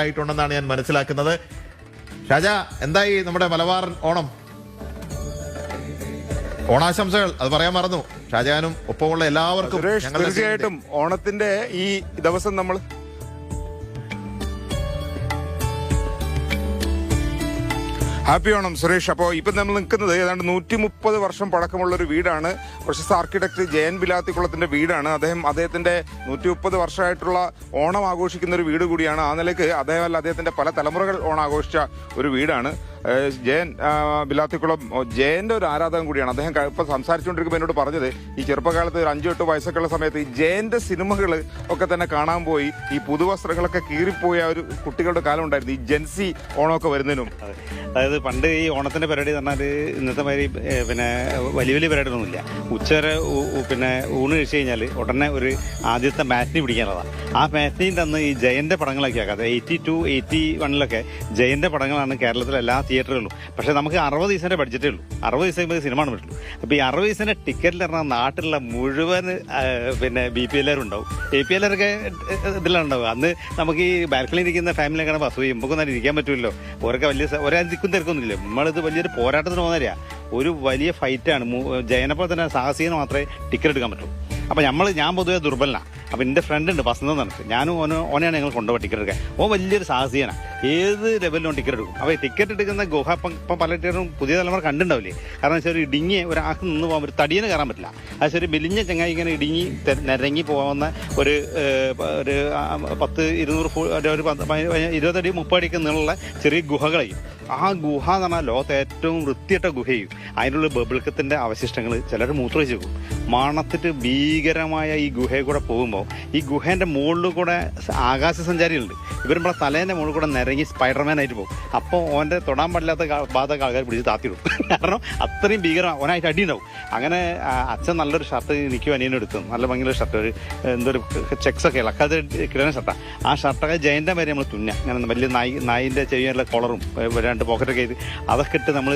ആയിട്ടുണ്ടെന്നാണ് ഞാൻ മനസ്സിലാക്കുന്നത്. ഷാജ എന്തായി നമ്മുടെ മലബാർ ഓണം? ഓണാശംസകൾ അത് പറയാൻ മറന്നു. ഷാജഹാനും ഒപ്പമുള്ള എല്ലാവർക്കും തീർച്ചയായിട്ടും ഓണത്തിന്റെ ഈ ദിവസം നമ്മൾ ഹാപ്പി ഓണം സുരേഷ്. അപ്പോൾ ഇപ്പം നമ്മൾ നിൽക്കുന്നത് ഏതാണ്ട് നൂറ്റി മുപ്പത് വർഷം പഴക്കമുള്ള ഒരു വീടാണ് പ്രശസ്ത ആർക്കിടെക്ട് ജയൻ ബിലാത്തിക്കുളത്തിന്റെ വീടാണ്. അദ്ദേഹം അദ്ദേഹത്തിന്റെ നൂറ്റി മുപ്പത് വർഷമായിട്ടുള്ള ഓണം ആഘോഷിക്കുന്ന ഒരു വീട് കൂടിയാണ്. ആ നിലയ്ക്ക് അദ്ദേഹമല്ല അദ്ദേഹത്തിന്റെ പല തലമുറകൾ ഓണം ആഘോഷിച്ച ഒരു വീടാണ്. ജയൻ ബിലാത്തിക്കുളം ജയന്റെ ഒരു ആരാധകൻ കൂടിയാണ്. അദ്ദേഹം ഇപ്പൊ സംസാരിച്ചുകൊണ്ടിരിക്കുമ്പോൾ എന്നോട് പറഞ്ഞത് ഈ ചെറുപ്പകാലത്ത് ഒരു അഞ്ചു എട്ട് വയസ്സൊക്കെ ഉള്ള സമയത്ത് ഈ ജയന്റെ സിനിമകൾ ഒക്കെ തന്നെ കാണാൻ പോയി ഈ പുതുവസ്ത്രങ്ങളൊക്കെ കീറിപ്പോയ ഒരു കുട്ടികളുടെ കാലം ഉണ്ടായിരുന്നു ഈ ജെൻസി ഓണമൊക്കെ വരുന്നതിനും. അതായത് പണ്ട് ഈ ഓണത്തിന്റെ പരിപാടി എന്ന് പറഞ്ഞാൽ ഇന്നത്തെ മാതിരി പിന്നെ വലിയ വലിയ പരിപാടികളൊന്നുമില്ല. ഉച്ചവരെ പിന്നെ ഊണ് കഴിച്ചു കഴിഞ്ഞാൽ ഉടനെ ഒരു ആദ്യത്തെ മാറ്റിനി പിടിക്കാനുള്ളതാണ് ആ മാറ്റിനിന്റെ തന്ന് ഈ ജയന്റെ പടങ്ങളൊക്കെ ആക്കാം. എയ്റ്റി ടു എയ്റ്റി വണ്ണിലൊക്കെ ജയന്റെ പടങ്ങളാണ് കേരളത്തിലെ എല്ലാ തിയേറ്ററുകളിലും. പക്ഷേ നമുക്ക് അറുപത് ദിവസത്തിന്റെ ബഡ്ജറ്റേ ഉള്ളൂ. അറുപത് ദിവസം കഴിയുമ്പോൾ സിനിമ പറ്റുള്ളൂ. അപ്പോൾ ഈ അറുപത് ദിവസത്തിന്റെ ടിക്കറ്റിൽ പറഞ്ഞാൽ നാട്ടിലുള്ള മുഴുവൻ പിന്നെ ബി പി എല്ലാവരും ഉണ്ടാവും. എ പി എല്ലാവരൊക്കെ ഇതിലാണ് ഉണ്ടാവുക അന്ന് നമുക്ക് ഈ ബാൽക്കണിയിൽ ഇരിക്കുന്ന ടൈമിലേക്കാണ് ബസ് പോയി നമുക്ക് നല്ല ഇരിക്കാൻ പറ്റുമല്ലോ ഓരൊക്കെ വലിയ ഒരേ തിക്കും തിരക്കൊന്നുമില്ല നമ്മളിത് വലിയൊരു പോരാട്ടത്തിന് പോകുന്നവരാ ഒരു വലിയ ഫൈറ്റാണ് ജയനപ്പോൾ തന്നെ സാഹസികന് മാത്രമേ ടിക്കറ്റ് എടുക്കാൻ പറ്റൂ അപ്പൊ നമ്മൾ ഞാൻ പൊതുവേ ദുർബലനാണ് അപ്പൊ എന്റെ ഫ്രണ്ട് ഉണ്ട് വസന്ത പറഞ്ഞിട്ട്. ഞാനും ഓനോ ഓനെയാണ് ഞങ്ങൾ കൊണ്ടുപോയി ടിക്കറ്റ് എടുക്കുക ഓ വലിയൊരു സാഹസികനാണ് ഏത് ലെവലിലും ടിക്കറ്റ് എടുക്കും. അപ്പൊ ടിക്കറ്റ് എടുക്കുന്ന ഗുഹ ഇപ്പം ഇപ്പം പല ടിക്കറ്റും പുതിയ തലമുറ കണ്ടിട്ടുണ്ടാവില്ലേ? കാരണം വെച്ചാൽ ഒരു ഇടുങ്ങിയ ഒരാൾക്ക് നിന്ന് പോകാൻ ഒരു തടിയന് കയറാൻ പറ്റില്ല. അത് ശരി മെലിഞ്ഞ ചങ്ങായി ഇങ്ങനെ ഇടുങ്ങി നിരങ്ങി പോകാവുന്ന ഒരു ഒരു പത്ത് ഇരുന്നൂറ് ഒരു ഒരു ഇരുപതടി മുപ്പതടിക്ക് നീളമുള്ള ചെറിയ ഗുഹകളെയും ആ ഗുഹ എന്ന് പറഞ്ഞാൽ ലോകത്തെ ഏറ്റവും വൃത്തിയിട്ട ഗുഹയും. അതിനുള്ള ബബിൾക്കത്തിന്റെ അവശിഷ്ടങ്ങൾ ചിലർ മൂത്രമൊഴിച്ച് പോകും മണത്തിട്ട് ഭീകരമായ ഈ ഗുഹയിൽ കൂടെ പോകുമ്പോൾ ഈ ഗുഹേന്റെ മുകളിൽ കൂടെ ആകാശ സഞ്ചാരികളുണ്ട്. നമ്മളെ തലേന്റെ മുകളിൽ കൂടെ നിരങ്ങി സ്പൈഡർമാൻ ആയിട്ട് പോകും. അപ്പോൾ ഓന്റെ തൊടാൻ പാടില്ലാത്ത ഭാഗത്തൊക്കെ ആൾക്കാർ പിടിച്ച് താത്തിടും കാരണം അത്രയും ഭീകരം ഓനായിട്ട് അടിയുണ്ടാവും. അങ്ങനെ അച്ഛൻ നല്ലൊരു ഷർട്ട് എനിക്കും എടുത്തു. നല്ല ഭംഗിയുള്ള ഷർട്ട്. ഒരു എന്തൊരു ചെക്സൊക്കെ ഉള്ള അക്കാതെ കിടന്ന ഷർട്ടാണ് ആ ഷർട്ടൊക്കെ ജയന്റെ വരെ നമ്മൾ തുന്ന. അങ്ങനെ വലിയ നായി നായിന്റെ ചെവിയുള്ള കോളറും രണ്ട് പോക്കറ്റൊക്കെ ചെയ്ത് അതൊക്കെ ഇട്ട് നമ്മൾ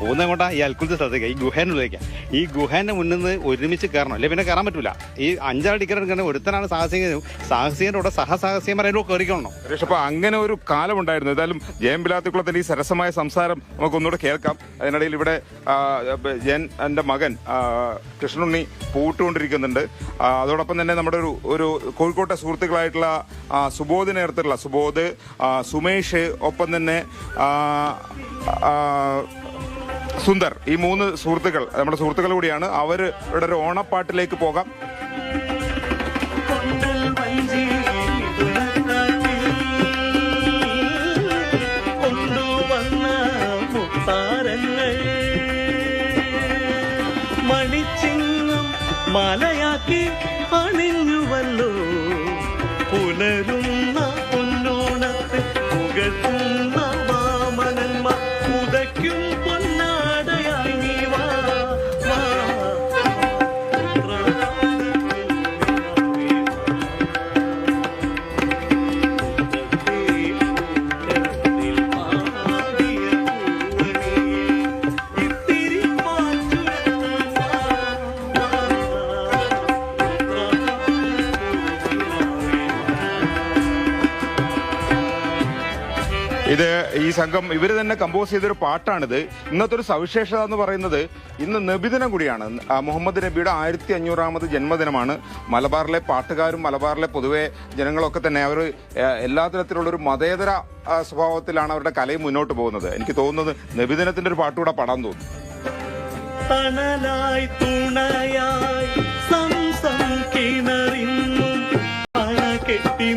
പോകുന്ന കൊണ്ടാണ് ഈ അൽക്കുലത്തെ സ്ഥലത്തേക്ക്. ഈ ഗുഹേനുള്ളിലേക്കാണ് ഈ ഗുഹേന്റെ മുന്നിൽ നിന്ന് ഒരുമിച്ച് കയറണം. അല്ലെ? പിന്നെ കയറാൻ പറ്റൂല. ഈ അഞ്ചാറ് ടിക്കറ്റ് എടുക്കുന്ന ഒരുത്തനാണ് സാഹസികനും. സാഹസികന്റെ കൂടെ സഹസാഹസികന്മാരും കയറിക്കണം സുരേഷ് അപ്പൊ അങ്ങനെ ഒരു കാലം ഉണ്ടായിരുന്നു. ഏതായാലും ജയൻ ബിലാത്തിക്കുളത്തിന്റെ ഈ സരസമായ സംസാരം നമുക്കൊന്നുകൂടെ കേൾക്കാം. അതിനിടയിൽ ഇവിടെ ജയൻ എന്റെ മകൻ കൃഷ്ണുണ്ണി പൂട്ടുകൊണ്ടിരിക്കുന്നുണ്ട്. അതോടൊപ്പം തന്നെ നമ്മുടെ ഒരു ഒരു കോഴിക്കോട്ടെ സുഹൃത്തുക്കളായിട്ടുള്ള സുബോധിനെ അടുത്തുള്ള സുബോധ് സുമേഷ് ഒപ്പം തന്നെ സുന്ദർ ഈ മൂന്ന് സുഹൃത്തുക്കൾ നമ്മുടെ സുഹൃത്തുക്കൾ കൂടിയാണ്. അവരുടെ ഒരു ഓണപ്പാട്ടിലേക്ക് പോകാം. മലയാക്കി ഇത് ഈ സംഘം ഇവർ തന്നെ കമ്പോസ് ചെയ്തൊരു പാട്ടാണിത്. ഇന്നത്തെ ഒരു സവിശേഷത എന്ന് പറയുന്നത് ഇന്ന് നബിദിനം കൂടിയാണ്. മുഹമ്മദ് നബിയുടെ ആയിരത്തി അഞ്ഞൂറാമത് ജന്മദിനമാണ്. മലബാറിലെ പാട്ടുകാരും മലബാറിലെ പൊതുവെ ജനങ്ങളൊക്കെ തന്നെ അവർ എല്ലാ തരത്തിലുള്ളൊരു മതേതര സ്വഭാവത്തിലാണ് അവരുടെ കലയും മുന്നോട്ട് പോകുന്നത്. എനിക്ക് തോന്നുന്നത് നബിദിനത്തിന്റെ ഒരു പാട്ട് പാട്ടുകൂടെ പാടാൻ തോന്നുന്നു. തണലായി തുണയായി സംസം കിണറിന്നും. കെട്ടി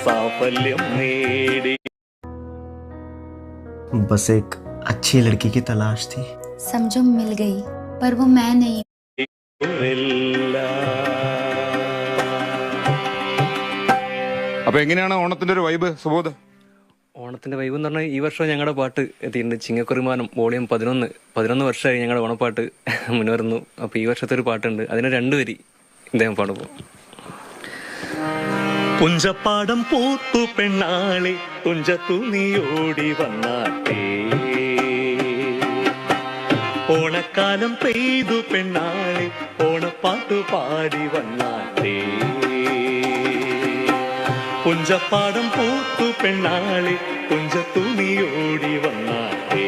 സാഫല്യം നേടി बस एक अच्छी लड़की की तलाश थी समझो मिल गई पर वो मैं नहीं അപ്പൊ എങ്ങനെയാണ് ഓണത്തിന്റെ ഒരു വൈബ് സുബോധ് ഓണത്തിന്റെ വൈബ് എന്ന് പറഞ്ഞാൽ ഈ വർഷം ഞങ്ങളുടെ പാട്ട് എത്തിയിട്ടുണ്ട് ചിങ്ങക്കുറിമാനം വോളിയം പതിനൊന്ന് പതിനൊന്ന് വർഷമായി ഞങ്ങളുടെ ഓണപ്പാട്ട് മുന്നേറുന്നു അപ്പോൾ ഈ വർഷത്തെ ഒരു പാട്ടുണ്ട് അതിന് രണ്ടു വരി ഇദ്ദേഹം പാടുമ്പോൾ പുഞ്ചപ്പാടം പൂത്തു പെണ്ണാളെ തുഞ്ചത്തു നീയോടി വന്നാട്ടേ. ഓണക്കാലം പെയ്തു പെണ്ണാളെ ഓണപ്പാട്ടു പാടി വന്നാട്ടേ. പുഞ്ചപ്പാടം പൂത്തു പെണ്ണാളെ തുഞ്ചത്തു നീയോടി വന്നാട്ടേ.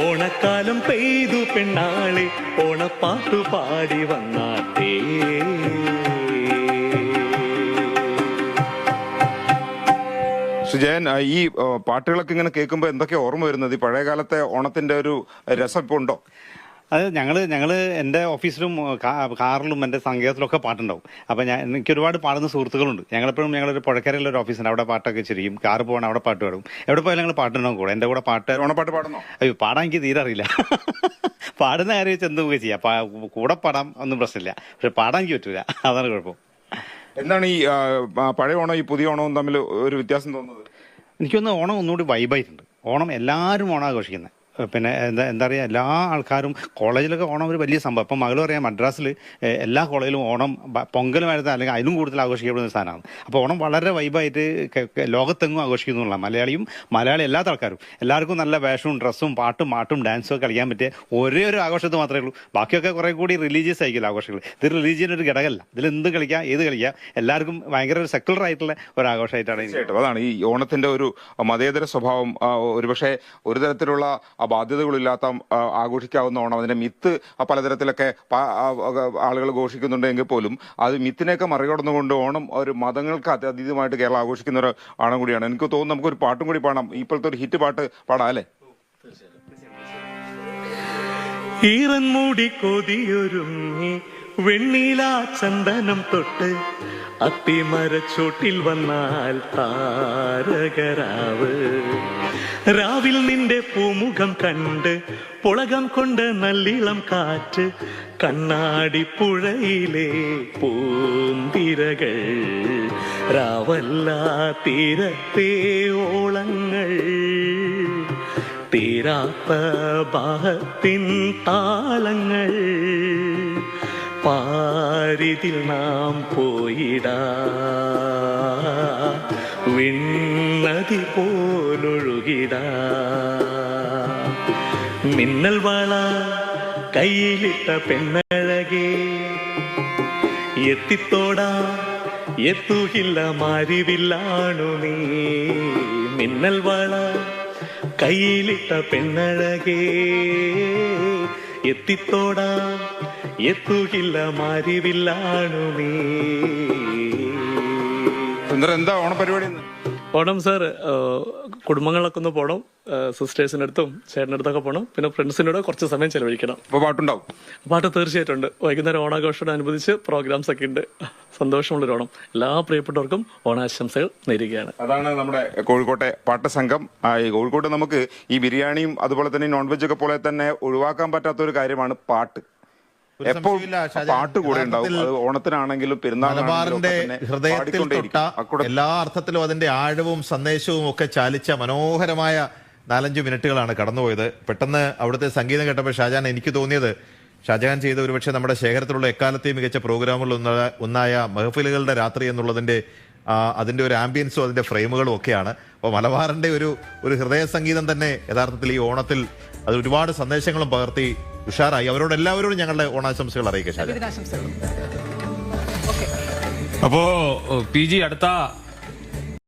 ഓണക്കാലം പെയ്തു പെണ്ണാളെ ഓണപ്പാട്ടു പാടി വന്നാട്ടേ. സുജയൻ ഈ പാട്ടുകളൊക്കെ ഇങ്ങനെ കേൾക്കുമ്പോൾ എന്തൊക്കെ ഓർമ്മ വരുന്നത്? ഈ പഴയകാലത്തെ ഓണത്തിന്റെ ഒരു രസം ഇപ്പോൾ ഉണ്ടോ? അത് ഞങ്ങൾ ഞങ്ങൾ എന്റെ ഓഫീസിലും കാറിലും എന്റെ സംഗീതത്തിലൊക്കെ പാട്ടുണ്ടാവും. അപ്പോൾ ഞാൻ എനിക്ക് ഒരുപാട് പാടുന്ന സുഹൃത്തുക്കളുണ്ട്. ഞങ്ങളെപ്പോഴും ഞങ്ങളൊരു പുഴക്കരയിലൊരു ഓഫീസുണ്ട്. അവിടെ പാട്ടൊക്കെ ചിരിക്കും കാർ പോകണം അവിടെ പാട്ട് പാടും. എവിടെ പോയാലും ഞങ്ങൾ പാട്ടുണ്ടാവും കൂടെ. എന്റെ കൂടെ പാട്ട് ഓണപ്പാട്ട് പാടുന്നോ? അയ്യോ പാടാൻ എനിക്ക് തീരെ അറിയില്ല. പാടുന്ന കാര്യം എന്ത് ചെയ്യാം? കൂടെ പാടാം ഒന്നും പ്രശ്നമില്ല. പക്ഷെ പാടാൻ എനിക്ക് പറ്റൂല. അതാണ് കുഴപ്പം. എന്താണ് ഈ പഴയ ഓണം ഈ പുതിയ ഓണവും തമ്മിൽ ഒരു വ്യത്യാസം തോന്നുന്നത്? എനിക്കൊന്ന് ഓണം ഒന്നുകൂടി വൈബായിട്ടുണ്ട് ഓണം എല്ലാവരും ഓണം ആഘോഷിക്കുന്നത് പിന്നെ എന്താ എന്താ പറയുക എല്ലാ ആൾക്കാരും കോളേജിലൊക്കെ ഓണം ഒരു വലിയ സംഭവം. ഇപ്പം മകൾ പറയാം മദ്രാസിൽ എല്ലാ കോളേജിലും ഓണം പൊങ്കലുമായിരുന്നു അല്ലെങ്കിൽ അതിലും കൂടുതൽ ആഘോഷിക്കപ്പെടുന്ന ഒരു സാധനമാണ്. അപ്പോൾ ഓണം വളരെ വൈബായിട്ട് ലോകത്തെങ്ങും ആഘോഷിക്കുന്നുള്ള മലയാളിയും മലയാളി എല്ലാ ആൾക്കാരും എല്ലാവർക്കും നല്ല വേഷവും ഡ്രസ്സും പാട്ടും മാട്ടും ഡാൻസും ഒക്കെ കളിക്കാൻ പറ്റിയ ഒരേ ഒരു ആഘോഷത്ത് മാത്രമേ ഉള്ളൂ. ബാക്കിയൊക്കെ കുറേ കൂടി റിലീജിയസ് ആയിരിക്കില്ല ആഘോഷങ്ങൾ ഇത് റിലീജിയൻ ഒരു ഘടകമല്ല. ഇതിൽ എന്ത് കളിക്കാം ഏത് കളിക്കാം എല്ലാവർക്കും ഭയങ്കര ഒരു സെക്കുലർ ആയിട്ടുള്ള ഒരു ആഘോഷമായിട്ടാണ് അതാണ് ഈ ഓണത്തിന്റെ ഒരു മതേതര സ്വഭാവം ഒരുപക്ഷെ ഒരു തരത്തിലുള്ള ബാധ്യതകളില്ലാത്ത ആഘോഷിക്കാവുന്ന ഓണം അതിന്റെ മിത്ത് പലതരത്തിലൊക്കെ ആളുകൾ ഘോഷിക്കുന്നുണ്ടെങ്കിൽ പോലും അത് മിത്തിനെയൊക്കെ മറികടന്നുകൊണ്ട് ഓണം ഒരു മതങ്ങൾക്ക് അതി- അതീതമായിട്ട് കേരളം ആഘോഷിക്കുന്ന ഒരു ആണം കൂടിയാണ്. എനിക്ക് തോന്നുന്നു നമുക്കൊരു പാട്ടും കൂടി പാടാം. ഇപ്പോഴത്തെ ഒരു ഹിറ്റ് പാട്ട് പാടാം അല്ലേ? ഈറൻ മൂടി കൊതിയൊരുങ്ങി വെണ്ണീല ചന്ദനം തൊട്ട് അത്തിമരച്ചോട്ടിൽ വന്നാൽ താരകരാവ്. രാവിൽ നിന്റെ പൂമുഖം കണ്ട് പുളകം കൊണ്ട് നല്ലിളം കാറ്റ് കണ്ണാടി പുഴയിലെ പൂന്തിരകൾ. രാവല്ല തീരത്തെ ഓളങ്ങൾ. തീരാത്ത ബാഹത്തിൻ താളങ്ങൾ. പാരിതിൽ നാം പോയിടാ. വിണ്ണതി പോലൊഴുകിടാ. മിന്നൽ വാള കയ്യിലിട്ട പെണ്ണഴകേ. എത്തിത്തോടാ എത്തുകില്ല മാരിവില്ലാണു നീ. മിന്നൽ വാള കയ്യിലിട്ട പെണ്ണഴകേ. എത്തിത്തോടാ എത്തുകില്ല മാരിവില്ലാണു നീ. സുന്ദരം എന്താ ഓണപരിപാടി ഇന്ന്? ഓണം സാർ കുടുംബങ്ങളൊക്കെ ഒന്ന് പോണം. സിസ്റ്റേഴ്സിന്റെ അടുത്തും ചേട്ടന്റെ അടുത്തൊക്കെ പോകണം പിന്നെ ഫ്രണ്ട്സിനോട് കൂടെ കുറച്ച് സമയം ചെലവഴിക്കണം. ഇപ്പൊ പാട്ടുണ്ടാവും. പാട്ട് തീർച്ചയായിട്ടും ഉണ്ട് വൈകുന്നേരം ഓണാഘോഷത്തോടനുബന്ധിച്ച് പ്രോഗ്രാംസ് ഒക്കെ ഉണ്ട്. സന്തോഷമുള്ളൊരു ഓണം. എല്ലാ പ്രിയപ്പെട്ടവർക്കും ഓണാശംസകൾ നേരുകയാണ്. അതാണ് നമ്മുടെ കോഴിക്കോട്ടെ പാട്ട് സംഘം ആ, ഈ കോഴിക്കോട്ട് നമുക്ക് ഈ ബിരിയാണിയും അതുപോലെ തന്നെ നോൺ വെജ് ഒക്കെ പോലെ തന്നെ ഒഴിവാക്കാൻ പറ്റാത്ത ഒരു കാര്യമാണ് പാട്ട്. എപ്പോൾ പാട്ട് കൂടെ ഉണ്ടാവും. അത് ഓണത്തിനാണെങ്കിലും പെരുന്നാളിന്റെ മലബാറിന്റെ ഹൃദയത്തിൽ തൊട്ട എല്ലാ അർത്ഥത്തിലും അതിന്റെ ആഴവും സന്ദേശവും ഒക്കെ ചാലിച്ച മനോഹരമായ നാലഞ്ച് മിനിറ്റുകളാണ് കടന്നുപോയത്. പെട്ടെന്ന് അവിടുത്തെ സംഗീതം കേട്ടപ്പോൾ ഷാജാൻ എനിക്ക് തോന്നിയത് ഷാജഹാൻ ചെയ്ത ഒരുപക്ഷെ നമ്മുടെ ശേഖരത്തിലുള്ള എക്കാലത്തെയും മികച്ച പ്രോഗ്രാമുകളിൽ ഒന്ന- ഒന്നായ മഹഫിലുകളുടെ രാത്രി എന്നുള്ളതിന്റെ അതിന്റെ അതിന്റെ ഒരു ആംബിയൻസും അതിന്റെ ഫ്രെയിമുകളും ഒക്കെയാണ്. അപ്പോൾ മലബാറിന്റെ ഒരു ഒരു ഹൃദയ സംഗീതം തന്നെ യഥാർത്ഥത്തിൽ ഈ ഓണത്തിൽ അത് ഒരുപാട് സന്ദേശങ്ങളും പകർത്തി ഉഷാറായി. അവരോട് എല്ലാവരോടും ഞങ്ങളുടെ ഓണാശംസകൾ അറിയിക്കാം അപ്പോ പി ജി അടുത്ത